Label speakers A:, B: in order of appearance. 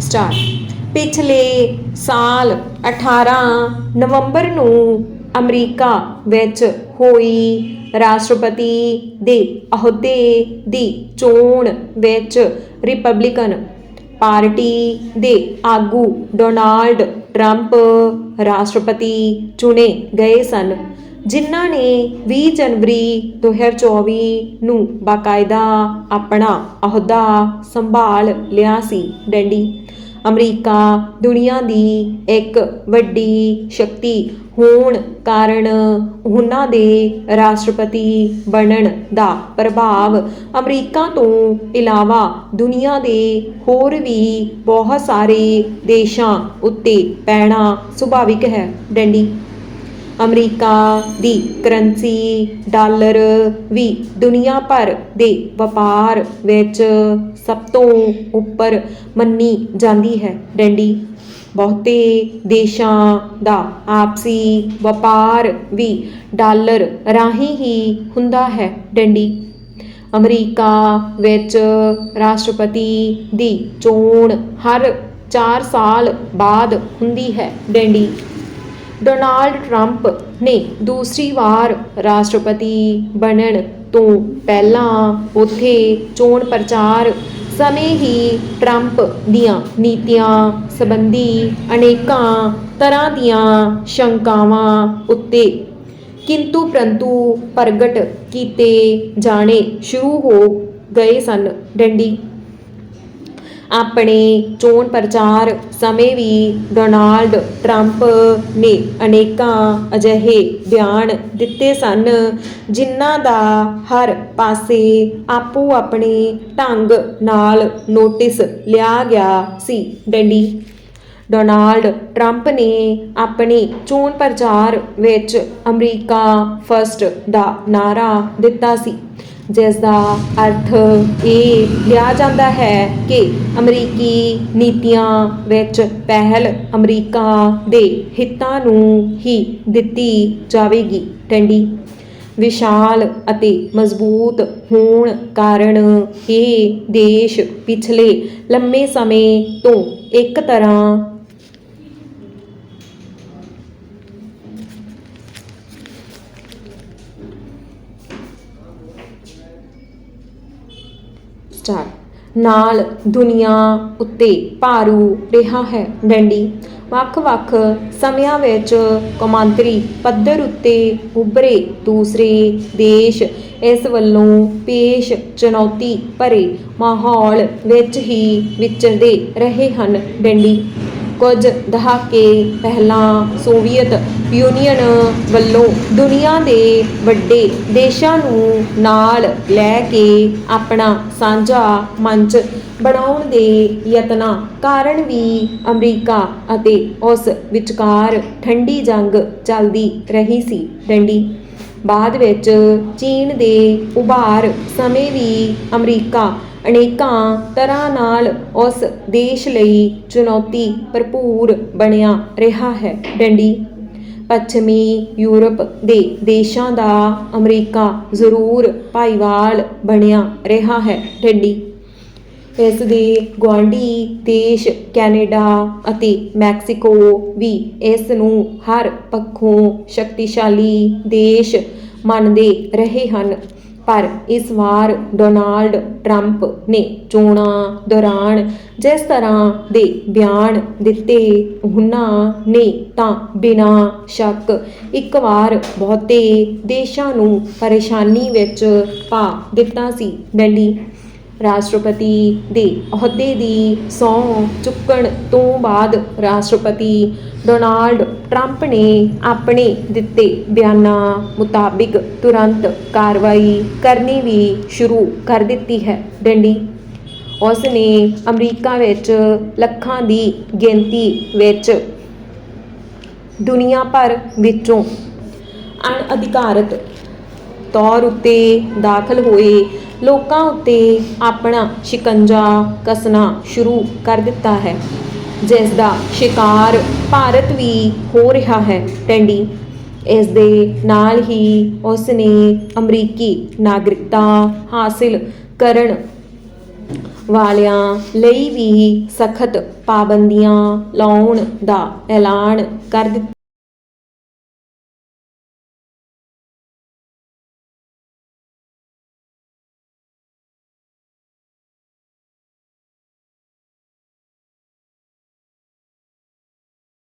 A: Star ਪਿਛਲੇ ਸਾਲ 18 ਨਵੰਬਰ ਨੂੰ ਅਮਰੀਕਾ ਵਿੱਚ ਹੋਈ ਰਾਸ਼ਟਰਪਤੀ ਦੇ ਅਹੁਦੇ ਦੀ ਚੋਣ ਵਿੱਚ ਰਿਪਬਲਿਕਨ ਪਾਰਟੀ ਦੇ ਆਗੂ ਡੋਨਾਲਡ ਟਰੰਪ ਰਾਸ਼ਟਰਪਤੀ ਚੁਣੇ ਗਏ ਸਨ। ਜਿਨ੍ਹਾਂ ਨੇ 20 ਜਨਵਰੀ 2024 ਨੂੰ ਬਾਕਾਇਦਾ ਆਪਣਾ ਅਹੁਦਾ ਸੰਭਾਲ ਲਿਆ ਸੀ ਡੈਂਡੀ। ਅਮਰੀਕਾ ਦੁਨੀਆ ਦੀ ਇੱਕ ਵੱਡੀ ਸ਼ਕਤੀ ਹੋਣ ਕਾਰਨ ਉਹਨਾਂ ਦੇ ਰਾਸ਼ਟਰਪਤੀ ਬਣਨ ਦਾ ਪ੍ਰਭਾਵ ਅਮਰੀਕਾ ਤੋਂ ਇਲਾਵਾ ਦੁਨੀਆ ਦੇ ਹੋਰ ਵੀ ਬਹੁਤ ਸਾਰੇ ਦੇਸ਼ਾਂ ਉੱਤੇ ਪੈਣਾ ਸੁਭਾਵਿਕ ਹੈ। ਡੈਂਡੀ ਅਮਰੀਕਾ ਦੀ ਕਰੰਸੀ ਡਾਲਰ ਵੀ ਦੁਨੀਆ ਭਰ ਦੇ ਵਪਾਰ ਵਿੱਚ ਸਭ ਤੋਂ ਉੱਪਰ ਮੰਨੀ ਜਾਂਦੀ ਹੈ। ਡੈਂਡੀ, ਬਹੁਤੇ ਦੇਸ਼ਾਂ ਦਾ ਆਪਸੀ ਵਪਾਰ ਵੀ ਡਾਲਰ ਰਾਹੀਂ ਹੀ ਹੁੰਦਾ ਹੈ। ਡੈਂਡੀ, ਅਮਰੀਕਾ ਵਿੱਚ ਰਾਸ਼ਟਰਪਤੀ ਦੀ ਚੋਣ ਹਰ 4 ਸਾਲ ਬਾਅਦ ਹੁੰਦੀ ਹੈ। ਡੈਂਡੀ ਡੋਨਾਲਡ ਟਰੰਪ ਨੇ ਦੂਸਰੀ ਵਾਰ ਰਾਸ਼ਟਰਪਤੀ ਬਣਨ ਤੋਂ ਪਹਿਲਾਂ ਉੱਥੇ ਚੋਣ ਪ੍ਰਚਾਰ ਸਮੇਂ ਹੀ ਟਰੰਪ ਦੀਆਂ ਨੀਤੀਆਂ ਸੰਬੰਧੀ ਅਨੇਕਾਂ ਤਰ੍ਹਾਂ ਦੀਆਂ ਸ਼ੰਕਾਵਾਂ ਉੱਤੇ ਕਿੰਤੂ ਪ੍ਰੰਤੂ ਪ੍ਰਗਟ ਕੀਤੇ ਜਾਣੇ ਸ਼ੁਰੂ ਹੋ ਗਏ ਸਨ। ਡੰਡੀ ਆਪਣੇ ਚੋਣ ਪ੍ਰਚਾਰ ਸਮੇਂ ਵੀ ਡੋਨਾਲਡ ਟਰੰਪ ਨੇ ਅਨੇਕਾਂ ਅਜਿਹੇ ਬਿਆਨ ਦਿੱਤੇ ਸਨ, ਜਿਨ੍ਹਾਂ ਦਾ ਹਰ ਪਾਸੇ ਆਪੋ ਆਪਣੇ ਢੰਗ ਨਾਲ ਨੋਟਿਸ ਲਿਆ ਗਿਆ ਸੀ। ਡੰਡੀ। ਡੋਨਾਲਡ ਟਰੰਪ ਨੇ ਆਪਣੀ ਚੋਣ ਪ੍ਰਚਾਰ ਵਿੱਚ ਅਮਰੀਕਾ ਫਸਟ ਦਾ ਨਾਰਾ ਦਿੱਤਾ ਸੀ। ਜਿਸ ਦਾ ਅਰਥ ਇਹ ਲਿਆ ਜਾਂਦਾ ਹੈ ਕਿ ਅਮਰੀਕੀ ਨੀਤੀਆਂ ਵਿੱਚ ਪਹਿਲ ਅਮਰੀਕਾ ਦੇ ਹਿੱਤਾਂ ਨੂੰ ਹੀ ਦਿੱਤੀ ਜਾਵੇਗੀ। ਟੰਡੀ, ਵਿਸ਼ਾਲ ਅਤੇ ਮਜ਼ਬੂਤ ਹੋਣ ਕਾਰਨ ਇਹ ਦੇਸ਼ ਪਿਛਲੇ ਲੰਮੇ ਸਮੇਂ ਤੋਂ ਇੱਕ ਤਰ੍ਹਾਂ ਸਟਾਰਟ ਨਾਲ ਦੁਨੀਆ ਉੱਤੇ ਭਾਰੂ ਰਿਹਾ ਹੈ ਡੰਡੀ ਵੱਖ-ਵੱਖ ਸਮਿਆਂ ਵਿੱਚ ਕੌਮਾਂਤਰੀ ਪੱਧਰ ਉੱਤੇ ਉੱਭਰੇ ਦੂਸਰੇ ਦੇਸ਼ ਇਸ ਵੱਲੋਂ ਪੇਸ਼ ਚੁਣੌਤੀ ਭਰੇ ਮਾਹੌਲ ਵਿੱਚ ਹੀ ਵਿਚਰਦੇ ਰਹੇ ਹਨ ਡੰਡੀ ਕੁਝ ਦਹਾਕੇ ਪਹਿਲਾਂ ਸੋਵੀਅਤ ਯੂਨੀਅਨ ਵੱਲੋਂ ਦੁਨੀਆ ਦੇ ਵੱਡੇ ਦੇਸ਼ਾਂ ਨੂੰ ਨਾਲ ਲੈ ਕੇ ਆਪਣਾ ਸਾਂਝਾ ਮੰਚ ਬਣਾਉਣ ਦੇ ਯਤਨਾਂ ਕਾਰਨ ਵੀ ਅਮਰੀਕਾ ਅਤੇ ਉਸ ਵਿਚਕਾਰ ਠੰਡੀ ਜੰਗ ਚੱਲਦੀ ਰਹੀ ਸੀ। ਡੰਡੀ। ਬਾਅਦ ਵਿੱਚ ਚੀਨ ਦੇ ਉਭਾਰ ਸਮੇਂ ਵੀ ਅਮਰੀਕਾ ਅਨੇਕਾਂ ਤਰ੍ਹਾਂ ਨਾਲ ਉਸ ਦੇਸ਼ ਲਈ ਚੁਣੌਤੀ ਭਰਪੂਰ ਬਣਿਆ ਰਿਹਾ ਹੈ। ਡੰਡੀ, ਪੱਛਮੀ ਯੂਰਪ ਦੇ ਦੇਸ਼ਾਂ ਦਾ ਅਮਰੀਕਾ ਜ਼ਰੂਰ ਭਾਈਵਾਲ ਬਣਿਆ ਰਿਹਾ ਹੈ। ਡੰਡੀ, ਇਸ ਦੇ ਗੁਆਂਢੀ ਦੇਸ਼ ਕੈਨੇਡਾ ਅਤੇ ਮੈਕਸੀਕੋ ਵੀ ਇਸ ਨੂੰ ਹਰ ਪੱਖੋਂ ਸ਼ਕਤੀਸ਼ਾਲੀ ਦੇਸ਼ ਮੰਨਦੇ ਰਹੇ ਹਨ। ਪਰ ਇਸ ਵਾਰ ਡੋਨਾਲਡ ਟਰੰਪ ਨੇ ਚੋਣਾਂ ਦੌਰਾਨ ਜਿਸ ਤਰ੍ਹਾਂ ਦੇ ਬਿਆਨ ਦਿੱਤੇ, ਉਹਨਾਂ ਨੇ ਤਾਂ ਬਿਨਾਂ ਸ਼ੱਕ ਇੱਕ ਵਾਰ ਬਹੁਤੇ ਦੇਸ਼ਾਂ ਨੂੰ ਪਰੇਸ਼ਾਨੀ ਵਿੱਚ ਪਾ ਦਿੱਤਾ ਸੀ। ਡੰਡੀ ਰਾਸ਼ਟਰਪਤੀ ਦੇ ਅਹੁਦੇ ਦੀ ਸਹੁੰ ਚੁੱਕਣ ਤੋਂ ਬਾਅਦ ਰਾਸ਼ਟਰਪਤੀ ਡੋਨਾਲਡ ਟਰੰਪ ਨੇ ਆਪਣੇ ਦਿੱਤੇ ਬਿਆਨਾਂ ਮੁਤਾਬਿਕ ਤੁਰੰਤ ਕਾਰਵਾਈ ਕਰਨੀ ਵੀ ਸ਼ੁਰੂ ਕਰ ਦਿੱਤੀ ਹੈ। ਡੰਡੀ ਉਸ ਨੇ ਅਮਰੀਕਾ ਵਿੱਚ ਲੱਖਾਂ ਦੀ ਗਿਣਤੀ ਵਿੱਚ ਦੁਨੀਆ ਭਰ ਵਿੱਚੋਂ ਅਣਅਧਿਕਾਰਤ ਤੌਰ ਉੱਤੇ ਦਾਖਲ ਹੋਏ ਲੋਕਾਂ ਉੱਤੇ ਆਪਣਾ ਸ਼ਿਕੰਜਾ ਕੱਸਣਾ ਸ਼ੁਰੂ ਕਰ ਦਿੱਤਾ ਹੈ। ਜਿਸ ਦਾ ਸ਼ਿਕਾਰ ਭਾਰਤ ਵੀ ਹੋ ਰਿਹਾ ਹੈ ਟੈਂਡੀ। ਇਸ ਦੇ ਨਾਲ ਹੀ ਉਸ ਨੇ ਅਮਰੀਕੀ ਨਾਗਰਿਕਤਾ ਹਾਸਿਲ ਕਰਨ ਵਾਲਿਆਂ ਲਈ ਵੀ ਸਖਤ ਪਾਬੰਦੀਆਂ ਲਾਉਣ ਦਾ ਐਲਾਨ ਕਰ ਦਿੱਤਾ।